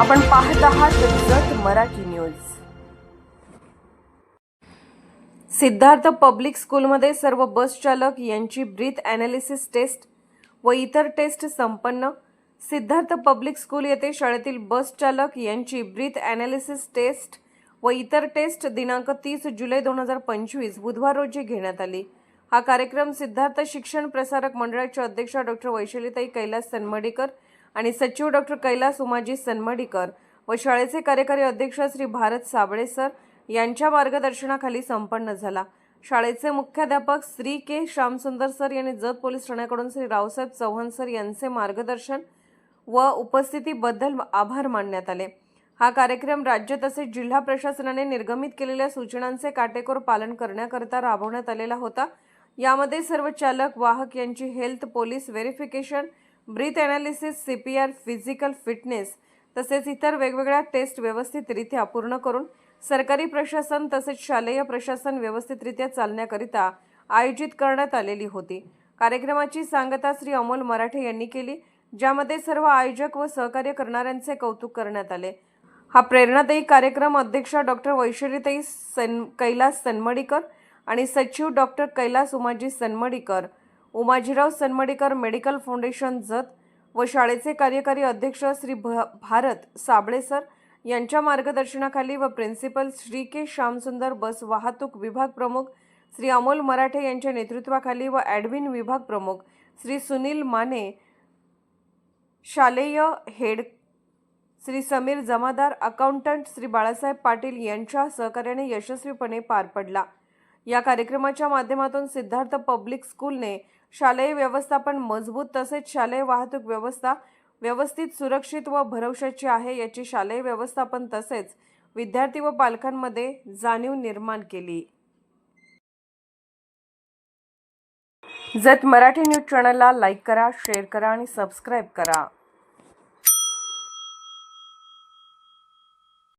आपण पाहत आहात जत मराठी न्यूज. सिद्धार्थ पब्लिक स्कूलमध्ये सर्व बस चालक यांची ब्रीथ अनालिसिस टेस्ट व इतर टेस्ट संपन्न. सिद्धार्थ पब्लिक स्कूल येथे शाळेतील बस चालक यांची ब्रीथ अनालिसिस टेस्ट व इतर टेस्ट दिनांक तीस जुलै दोन हजार पंचवीस बुधवार रोजी घेण्यात आली. हा कार्यक्रम सिद्धार्थ शिक्षण प्रसारक मंडळाच्या अध्यक्षा डॉक्टर वैशालीताई कैलास सनमडेकर आणि सचिव डॉक्टर कैलास उमाजी सन्मडीकर व शाळेचे कार्यकारी अध्यक्ष श्री भारत साबळे सर यांच्या मार्गदर्शनाखाली संपन्न झाला. शाळेचे मुख्याध्यापक श्री के श्यामसुंदर सर यांनी जत पोलीस ठाण्याकडून श्री रावसाहेब चव्हाण सर यांचे मार्गदर्शन व उपस्थितीबद्दल आभार मानण्यात आले. हा कार्यक्रम राज्य तसेच जिल्हा प्रशासनाने निर्गमित केलेल्या सूचनांचे काटेकोर पालन करण्याकरता राबवण्यात आलेला होता. यामध्ये सर्व चालक वाहक यांची health police verification breath analysis or physical fitness तसेच इतर वेगवेगळ्या टेस्ट व्यवस्थितरित्या पूर्ण करून सरकारी प्रशासन तसेच शालेय प्रशासन व्यवस्थितरित्या चालण्याकरिता आयोजित करण्यात आलेली होती. कार्यक्रमाची सांगता श्री अमोल मराठे यांनी केली ज्यामध्ये सर्व आयोजक व सहकार्य करणाऱ्यांचे कौतुक करण्यात आले. हा प्रेरणादायी कार्यक्रम अध्यक्षा डॉक्टर वैशरीताई सन कैलास सन्मडीकर आणि सचिव doctor Kailas Umaji Sanmadikar Umajirao Sanmadekar medical foundation Jath व शाळेचे कार्यकारी अध्यक्ष श्री भ भारत साबळे सर यांच्या मार्गदर्शनाखाली व principal Shri K Shyamsundar bus वाहतूक विभाग प्रमुख श्री अमोल मराठे यांच्या नेतृत्वाखाली व ॲडमिन विभाग प्रमुख श्री सुनील माने शालेय हेड श्री समीर जमादार अकाउंटंट श्री बाळासाहेब पाटील यांच्या सहकार्याने यशस्वीपणे पार पडला. या कार्यक्रमाच्या माध्यमातून सिद्धार्थ पब्लिक स्कूलने शालेय व्यवस्थापन मजबूत तसेच शालेय वाहतूक व्यवस्था व्यवस्थित सुरक्षित व भरवशाची आहे. याची शालेय व्यवस्थापन तसेच विद्यार्थी व पालकांमध्ये जाणीव निर्माण केली. जत मराठी न्यूज चॅनलला लाईक करा शेअर करा आणि सबस्क्राईब करा.